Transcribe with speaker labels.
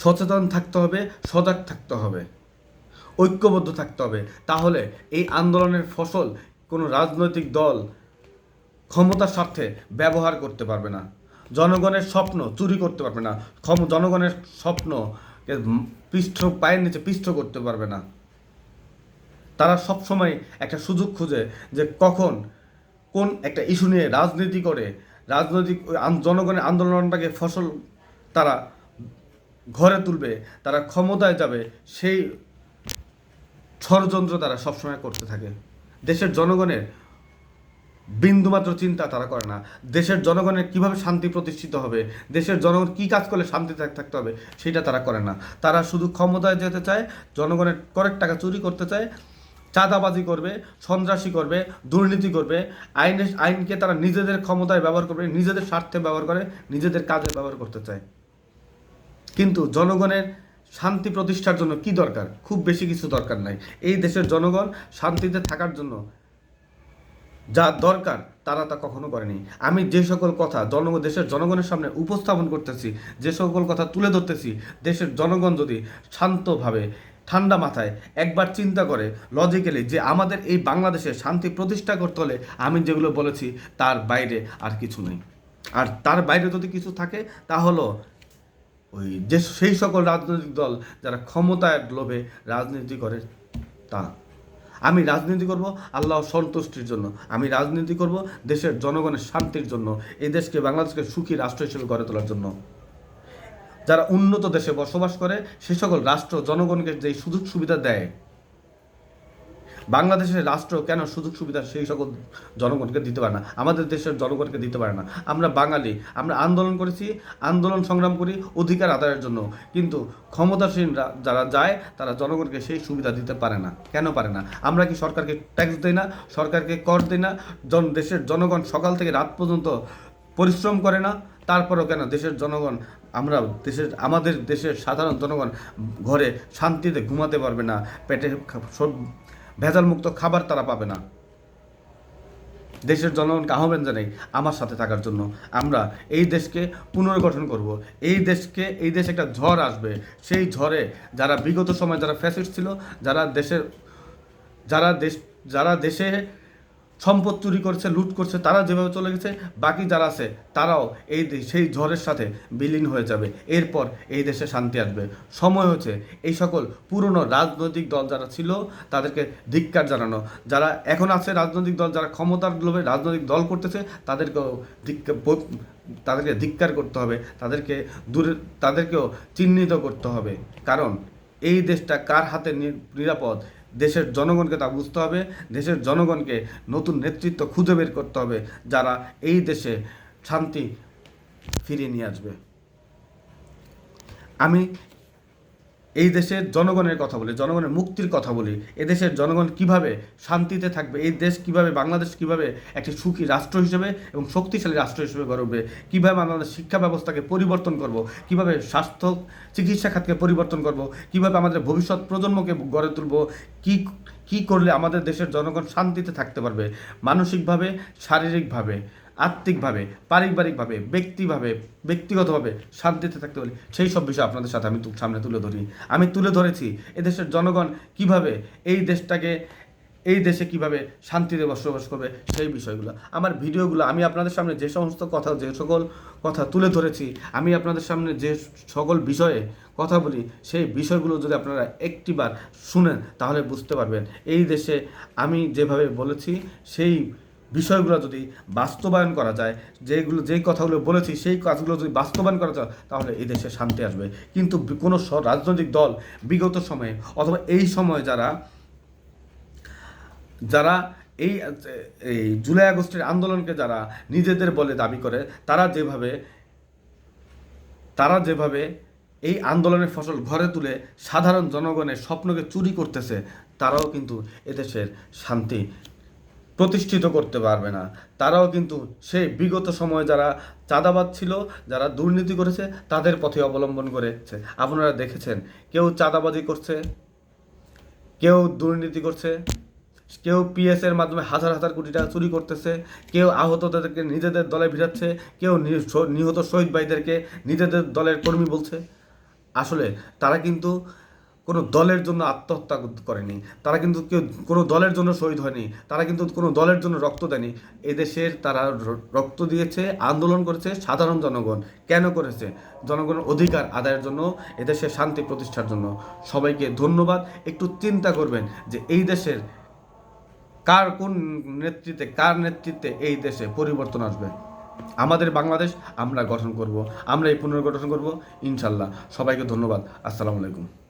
Speaker 1: সচেতন থাকতে হবে, সজাগ থাকতে হবে, ঐক্যবদ্ধ থাকতে হবে। তাহলে এই আন্দোলনের ফসল কোনো রাজনৈতিক দল ক্ষমতার স্বার্থে ব্যবহার করতে পারবে না। জনগণের স্বপ্ন চুরি করতে পারবে না। ক্ষম, জনগণের স্বপ্ন পৃষ্ঠ, পায়ের নিচে পৃষ্ঠ করতে পারবে না। তারা সবসময় একটা সুযোগ খুঁজে যে কখন কোন একটা ইস্যু নিয়ে রাজনীতি করে, রাজনৈতিক, জনগণের আন্দোলনটাকে ফসল তারা ঘরে তুলবে, তারা ক্ষমতায় যাবে, সেই ষড়যন্ত্র তারা সবসময় করতে থাকে। দেশের জনগণের বিন্দুমাত্র চিন্তা তারা করে না। দেশের জনগণের কীভাবে শান্তি প্রতিষ্ঠিত হবে, দেশের জনগণ কি কাজ করলে শান্তি থাকতে হবে, সেটা তারা করে না। তারা শুধু ক্ষমতায় যেতে চায়, জনগণের করের টাকা চুরি করতে চায়, চাঁদাবাজি করবে, সন্ত্রাসী করবে, দুর্নীতি করবে, আইনের আইনকে তারা নিজেদের ক্ষমতায় ব্যবহার করবে, নিজেদের স্বার্থে ব্যবহার করে, নিজেদের কাজে ব্যবহার করতে চায়। কিন্তু জনগণের শান্তি প্রতিষ্ঠার জন্য কি দরকার? খুব বেশি কিছু দরকার নাই। এই দেশের জনগণ শান্তিতে থাকার জন্য যা দরকার, তারা তা কখনো করেনি। আমি যে সকল কথা জনগণ দেশের জনগণের সামনে উপস্থাপন করতেছি, যে সকল কথা তুলে ধরতেছি, দেশের জনগণ যদি শান্তভাবে, ঠান্ডা মাথায় একবার চিন্তা করে লজিক্যালি যে আমাদের এই বাংলাদেশে শান্তি প্রতিষ্ঠা করতে হলে আমি যেগুলো বলেছি, তার বাইরে আর কিছু নেই। আর তার বাইরে যদি কিছু থাকে, তা হলো ওই যে সেই সকল রাজনৈতিক দল যারা ক্ষমতায় লোভে রাজনীতি করে তা। আমি রাজনীতি করব আল্লাহ সন্তুষ্টির জন্য। আমি রাজনীতি করব দেশের জনগণের শান্তির জন্য, এই দেশকে বাংলাদেশকে সুখী রাষ্ট্র হিসেবে গড়ে তোলার জন্য। যারা উন্নত দেশে বসবাস করে, সে সকল রাষ্ট্র জনগণকে যেই সুযোগ সুবিধা দেয় বাংলাদেশের রাষ্ট্র কেন সুযোগ সুবিধা সেই সকল জনগণকে দিতে পারে না? আমাদের দেশের জনগণকে দিতে পারে না। আমরা বাঙালি, আমরা আন্দোলন করেছি, আন্দোলন সংগ্রাম করি অধিকার আদায়ের জন্য। কিন্তু ক্ষমতাসীনরা যারা যায়, তারা জনগণকে সেই সুবিধা দিতে পারে না। কেন পারে না? আমরা কি সরকারকে ট্যাক্স দিই না? সরকারকে কর দিই না? জন, দেশের জনগণ সকাল থেকে রাত পর্যন্ত পরিশ্রম করে না? তারপরেও কেন দেশের জনগণ, আমরা দেশের, আমাদের দেশের সাধারণ জনগণ ঘরে শান্তিতে ঘুমাতে পারবে না? পেটে ভেজালমুক্ত খাবার তারা পাবে না। দেশের জনগণকে আহ্বান জানাই আমার সাথে থাকার জন্য। আমরা এই দেশকে পুনর্গঠন করব। এই দেশকে, এই দেশে একটা ঝড় আসবে। সেই ঝড়ে যারা বিগত সময় যারা ফ্যাসিস্ট ছিল, যারা দেশের, যারা দেশ, যারা দেশে সম্পদ চুরি করছে, লুট করছে, তারা যেভাবে চলে গেছে, বাকি যারা আছে, তারাও এই সেই ঝড়ের সাথে বিলীন হয়ে যাবে। এরপর এই দেশে শান্তি আসবে। সময় হচ্ছে এই সকল পুরনো রাজনৈতিক দল যারা ছিল, তাদেরকে ধিক্কার জানানো। যারা এখন আছে রাজনৈতিক দল, যারা ক্ষমতার লোভে রাজনৈতিক দল করতেছে, তাদেরকেও ধিক্কার তাদেরকে ধিক্কার করতে হবে। তাদেরকে দূরে, তাদেরকেও চিহ্নিত করতে হবে। কারণ এই দেশটা কার হাতে নিরাপদ? দেশের জনগণকে তা বুঝতে হবে, দেশের জনগণকে নতুন নেতৃত্ব খুঁজে বের করতে হবে, যারা এই দেশে শান্তি ফিরিয়ে নিয়ে আসবে। আমি এই দেশের জনগণের কথা বলি, জনগণের মুক্তির কথা বলি এদেশের জনগণ কীভাবে শান্তিতে থাকবে, এই দেশ কীভাবে, বাংলাদেশ কীভাবে একটি সুখী রাষ্ট্র হিসেবে এবং শক্তিশালী রাষ্ট্র হিসেবে গড়ে উঠবে, কীভাবে আমাদের শিক্ষা ব্যবস্থাকে পরিবর্তন করব, কীভাবে স্বাস্থ্য, চিকিৎসা খাতকে পরিবর্তন করব, কীভাবে আমাদের ভবিষ্যৎ প্রজন্মকে গড়ে তুলব, কি কি করলে আমাদের দেশের জনগণ শান্তিতে থাকতে পারবে, মানসিকভাবে, শারীরিকভাবে আত্মিকভাবে, পারিবারিকভাবে, ব্যক্তিভাবে, ব্যক্তিগতভাবে শান্তিতে থাকতে পারি সেই সব বিষয় আপনাদের সাথে আমি সামনে তুলে ধরি। আমি তুলে ধরেছি এদেশের জনগণ কীভাবে এই দেশটাকে, এই দেশে কীভাবে শান্তিতে বসবাস করবে সেই বিষয়গুলো। আমার ভিডিওগুলো, আমি আপনাদের সামনে যে সমস্ত কথা, যে সকল কথা তুলে ধরেছি, আমি আপনাদের সামনে যে সকল বিষয়ে কথা বলি, সেই বিষয়গুলো যদি আপনারা একটিবার শুনেন, তাহলে বুঝতে পারবেন। এই দেশে আমি যেভাবে বলেছি, সেই বিষয়গুলো যদি বাস্তবায়ন করা যায়, যেগুলো, যেই কথাগুলো বলেছি, সেই কাজগুলো যদি বাস্তবায়ন করা যায়, তাহলে এই দেশে শান্তি আসবে। কিন্তু কোনো রাজনৈতিক দল বিগত সময়ে অথবা এই সময় যারা যারা এই এই জুলাই আগস্টের আন্দোলনকে যারা নিজেদের বলে দাবি করে, তারা যেভাবে তারা যেভাবে এই আন্দোলনের ফসল ঘরে তুলে সাধারণ জনগণের স্বপ্নকে চুরি করতেছে, তারাও কিন্তু এদেশের শান্তি প্রতিষ্ঠিত করতে পারবে না। তারাও কিন্তু সেই বিগত সময়ে যারা চাঁদাবাদ ছিল, যারা দুর্নীতি করেছে, তাদের পথে অবলম্বন করেছে। আপনারা দেখেছেন, কেউ চাঁদাবাজি করছে, কেউ দুর্নীতি করছে, কেউ পিএস এর মাধ্যমে হাজার হাজার কোটি টাকা চুরি করতেছে, কেউ আহতদেরকে নিজেদের দলে ভিড়াচ্ছে, কেউ নিহত শহীদ ভাইদেরকে নিজেদের দলের কর্মী বলছে। আসলে তারা কিন্তু কোনো দলের জন্য আত্মহত্যা করেনি। তারা কিন্তু কেউ কোনো দলের জন্য শহীদ হয়নি। তারা কিন্তু কোনো দলের জন্য রক্ত দেয়নি। এদেশের তারা রক্ত দিয়েছে, আন্দোলন করেছে সাধারণ জনগণ। কেন করেছে? জনগণের অধিকার আদায়ের জন্য এদেশের শান্তি প্রতিষ্ঠার জন্য। সবাইকে ধন্যবাদ। একটু চিন্তা করবেন যে এই দেশের কার কোন নেতৃত্বে, কার নেতৃত্বে এই দেশে পরিবর্তন আসবে? আমাদের বাংলাদেশ আমরা গঠন করব, আমরা এই পুনর্গঠন করব, ইনশাল্লাহ। সবাইকে ধন্যবাদ। আসসালামু আলাইকুম।